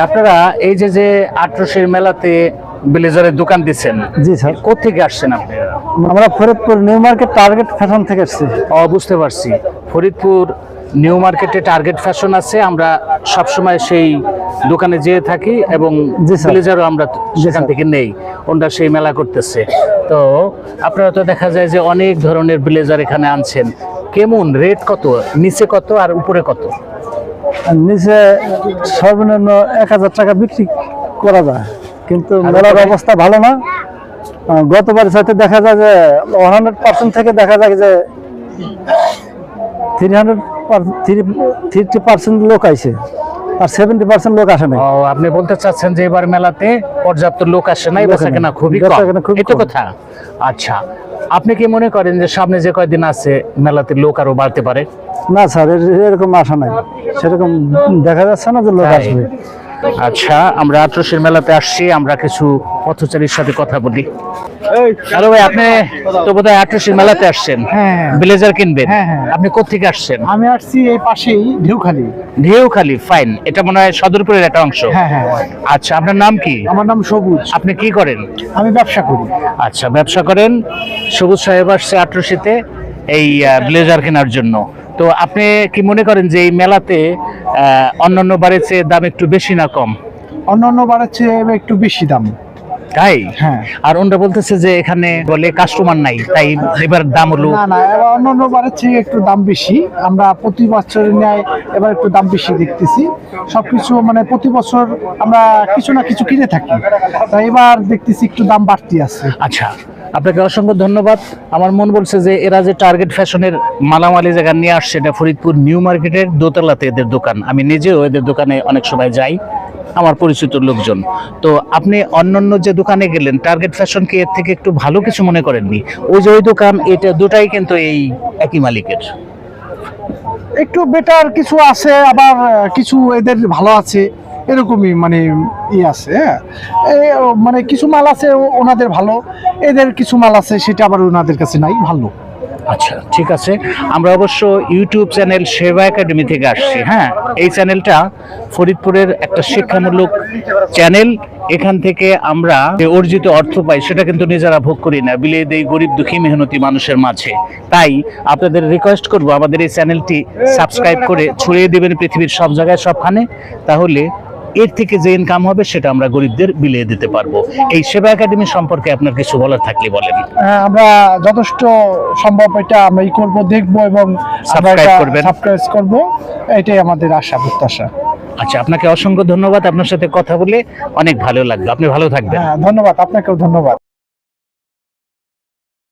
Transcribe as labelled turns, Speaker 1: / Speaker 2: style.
Speaker 1: আপনারা এই যে যে আটরশির মেলাতে ব্লেজারের দোকান দিচ্ছেন
Speaker 2: জি স্যার।
Speaker 1: কোথেকে আসছেন আপনারা
Speaker 2: আমরা Faridpur new market target fashion থেকে এসেছি
Speaker 1: ও বুঝতে পারছি। ফরিদপুর নিউ মার্কেটে টার্গেট ফ্যাশন আছে আমরা সবসময় সেই দোকানে যেয়ে থাকি এবং। ব্লেজারও আমরা সেখান থেকে নেই ওনারা সেই মেলা করতেছে। তো আপনারা তো দেখা যায় যে অনেক ধরনের ব্লেজার এখানে আনছেন। কেমন? রেট কত? নিচে কত আর উপরে কত?
Speaker 2: নিচে সর্বনিম্ন এক হাজার টাকা বিক্রি করা যায়। কিন্তু মেলার অবস্থা ভালো না। আহ, গতবার সাথে দেখা যায় যে ওয়ান হান্ড্রেড পার্সেন্ট থেকে দেখা যায় যে থ্রি হান্ড্রেড থ্রি পার্সেন্ট লোক আইছে আর সেভেন্টি পার্সেন্ট লোক আসে
Speaker 1: ও আপনি বলতে চাচ্ছেন যে এবার মেলাতে পর্যাপ্ত লোক আসে বেচা কেনা
Speaker 2: না।
Speaker 1: খুবই
Speaker 2: বেচা
Speaker 1: কম। এটা কথা। আচ্ছা আপনি কি মনে করেন যে সামনে যে কয়দিন আছে মেলাতে লোক আরও বাড়তে পারে?
Speaker 2: না স্যার এর- এরকম আশা নাই। সেরকম দেখা যাচ্ছে না যে লোক আসবে।
Speaker 1: আচ্ছা আমরা আটরসের মেলাতে আসছি আমরা কিছু পথচারীর সাথে কথা বলি। হ্যালো ভাই আপনি তো বোধহয় আটরসের মেলাতে আসছেন?
Speaker 3: হ্যাঁ
Speaker 1: ব্লেজার কিনবেন?
Speaker 3: হ্যাঁ, হ্যাঁ।
Speaker 1: আপনি কোথেকে আসছেন?
Speaker 3: আমি আসছি এই পাশেই ঢেউখালি।
Speaker 1: ঢেউখালি ফাইন। এটা মনে হয় সদরপুরের একটা অংশ।
Speaker 3: হ্যাঁ হ্যাঁ
Speaker 1: আচ্ছা আপনার নাম কি?
Speaker 3: আমার নাম সবুজ।
Speaker 1: আপনি কি করেন?
Speaker 3: আমি ব্যবসা করি।
Speaker 1: আচ্ছা ব্যবসা করেন। সবুজ সাহেব আসছে আটরশিতে এই ব্লেজার কেনার জন্য। তো আপনি কি মনে করেন যে এই মেলাতে অন্যান্য বারের চেয়ে দাম একটু বেশি না কম?
Speaker 3: অন্য অন্য বারের চেয়ে একটু বেশি দাম।
Speaker 1: তাই?
Speaker 3: হ্যাঁ।
Speaker 1: আর ওনরা বলতেছে যে এখানে বলে কাস্টমার নাই তাই এবার দাম হলো
Speaker 3: না না এবার অন্য অন্য বারের চেয়ে একটু দাম বেশি। আমরা প্রতি বছরের ন্যায় এবার একটু দাম বেশি দেখতেছি। সবকিছু মানে প্রতি বছর আমরা কিছু না কিছু কিনে থাকি। তাই এবার দেখতেছি একটু দাম বাড়তি আছে।
Speaker 1: আচ্ছা। আপনাকে অসংখ্য ধন্যবাদ। আমার মন বলছে যে এরা যে টার্গেট ফ্যাশনের মালামালি জায়গা নিয়ে আসছে, এটা ফরিদপুর নিউ মার্কেটের দোতলাতে এদের দোকান। আমি নিজেও এদের দোকানে অনেক সময় যাই, আমার পরিচিত লোকজন। তো আপনি অন্যান্য যে দোকানে গেলেন টার্গেট ফ্যাশন কি এর থেকে একটু ভালো কিছু মনে করেননি? ওই যে ওই দোকান, এটা দুটাই কিন্তু এই একই মালিকের।
Speaker 3: একটু বেটার কিছু আছে, আবার কিছু এদের ভালো আছে। এরকমই মানে ই আছে হ্যাঁ? মানে কিছু মাল আছে ওনাদের ভালো। এদের কিছু মাল আছে, সেটা আবার ওনাদের কাছে নাই, ভালো।
Speaker 1: আচ্ছা ঠিক আছে। আমরা অবশ্য ইউটিউব চ্যানেল সেবা একাডেমি থেকে আসছি হ্যাঁ? এই চ্যানেলটা ফরিদপুরের একটা শিক্ষামূলক চ্যানেল। এখান থেকে আমরা যে অর্জিত অর্থ পাই, সেটা কিন্তু নিজেরা ভোগ করি না। বিলিয়ে দেই গরিব দুঃখী মেহনতি মানুষের মাঝে। তাই আপনাদের রিকোয়েস্ট করব আমাদের এই চ্যানেলটি সাবস্ক্রাইব করে ছড়িয়ে দেবেন পৃথিবীর সব জায়গায়, সবখানে। তাহলে এর থেকে যে ইনকাম হবে সেটা আমরা গরিবদের বিলিয়ে দিতে পারব। এই সেবা একাডেমি সম্পর্কে আপনার কিছু বলার থাকলে বলেন।
Speaker 3: হ্যাঁ, আমরা যথেষ্ট সম্ভব এটা আমরা ই করব দেখব এবং সাবস্ক্রাইব করব। এটাই আমাদের আশা প্রত্যাশা।
Speaker 1: আচ্ছা আপনাকে অসংখ্য ধন্যবাদ আপনার সাথে কথা বলে। অনেক ভালো লাগবে আপনি ভালো থাকবেন।
Speaker 3: হ্যাঁ ধন্যবাদ। আপনাকেও ধন্যবাদ।